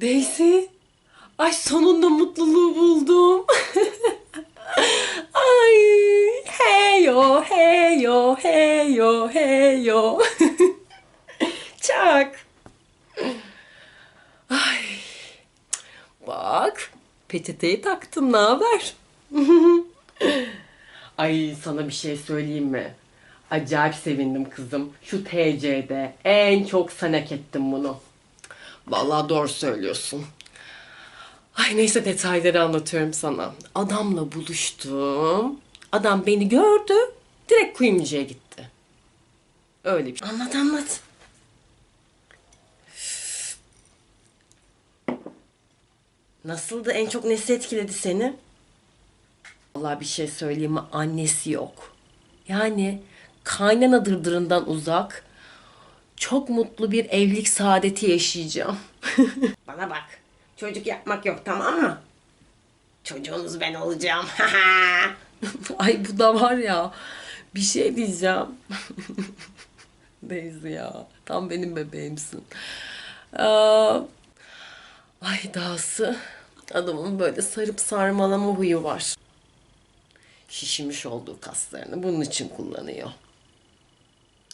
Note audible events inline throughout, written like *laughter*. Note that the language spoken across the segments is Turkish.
Daisy. Ay sonunda mutluluğu buldum. *laughs* Ay heyo heyo heyo heyo. *laughs* Çak. Ay. Bak peçeteyi taktım ne haber? *laughs* Ay sana bir şey söyleyeyim mi? Acayip sevindim kızım. Şu TC'de en çok sen hak ettin bunu. Vallahi doğru söylüyorsun. Ay neyse detayları anlatıyorum sana. Adamla buluştum. Adam beni gördü. Direkt kuyumcuya gitti. Öyle bir. Anlat anlat. Nasıldı? En çok nesi etkiledi seni? Vallahi bir şey söyleyeyim mi? Annesi yok. Yani kaynana dırdırından uzak. Çok mutlu bir evlilik saadeti yaşayacağım. *laughs* Bana bak. Çocuk yapmak yok tamam mı? Çocuğunuz ben olacağım. *laughs* Ay bu da var ya. Bir şey diyeceğim. *laughs* Daisy ya. Tam benim bebeğimsin. Ay dahası. Adamın böyle sarıp sarmalama huyu var. Şişmiş olduğu kaslarını bunun için kullanıyor.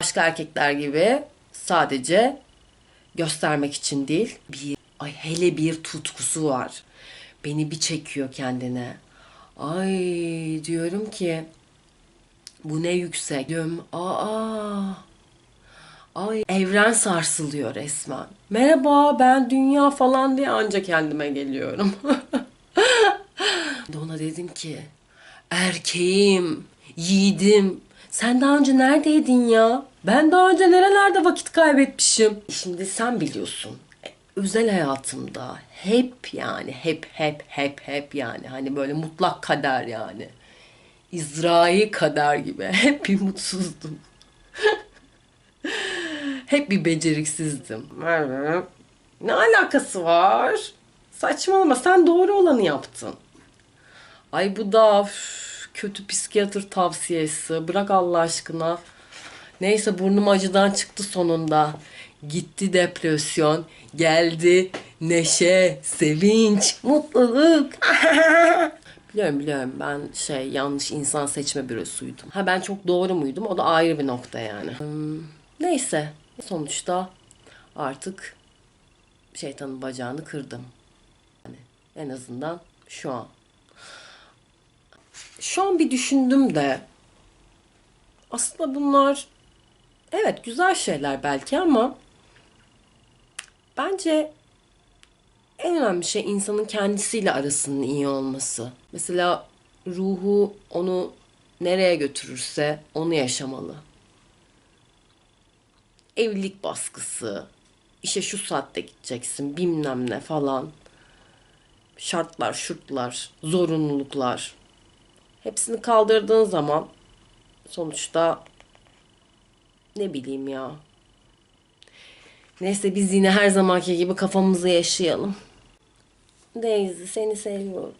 Başka erkekler gibi sadece göstermek için değil, bir ay hele bir tutkusu var. Beni bir çekiyor kendine. Ay diyorum ki bu ne yüksek. Diyorum aa Ay evren sarsılıyor resmen. Merhaba ben dünya falan diye anca kendime geliyorum. *laughs* Ona dedim ki erkeğim, yiğidim. Sen daha önce neredeydin ya? Ben daha önce nerelerde vakit kaybetmişim? Şimdi sen biliyorsun. e, Özel hayatımda hep yani hep hep hep hep yani hani böyle mutlak kader yani. İzrai kader gibi *laughs* hep bir mutsuzdum. *laughs* Hep bir beceriksizdim. Ne alakası var? Saçmalama sen doğru olanı yaptın. Ay bu da üf, kötü psikiyatr tavsiyesi. Bırak Allah aşkına. Neyse burnum acıdan çıktı sonunda. Gitti depresyon, geldi neşe, sevinç, mutluluk. *laughs* biliyorum biliyorum ben şey yanlış insan seçme bürosuydum. Ha ben çok doğru muydum? O da ayrı bir nokta yani. Hmm, neyse sonuçta artık şeytanın bacağını kırdım. Yani en azından şu an. Şu an bir düşündüm de aslında bunlar evet güzel şeyler belki ama bence en önemli şey insanın kendisiyle arasının iyi olması. Mesela ruhu onu nereye götürürse onu yaşamalı. Evlilik baskısı, işe şu saatte gideceksin bilmem ne falan. Şartlar, şurtlar, zorunluluklar. Hepsini kaldırdığın zaman sonuçta ne bileyim ya. Neyse biz yine her zamanki gibi kafamızı yaşayalım. Daisy seni seviyorum.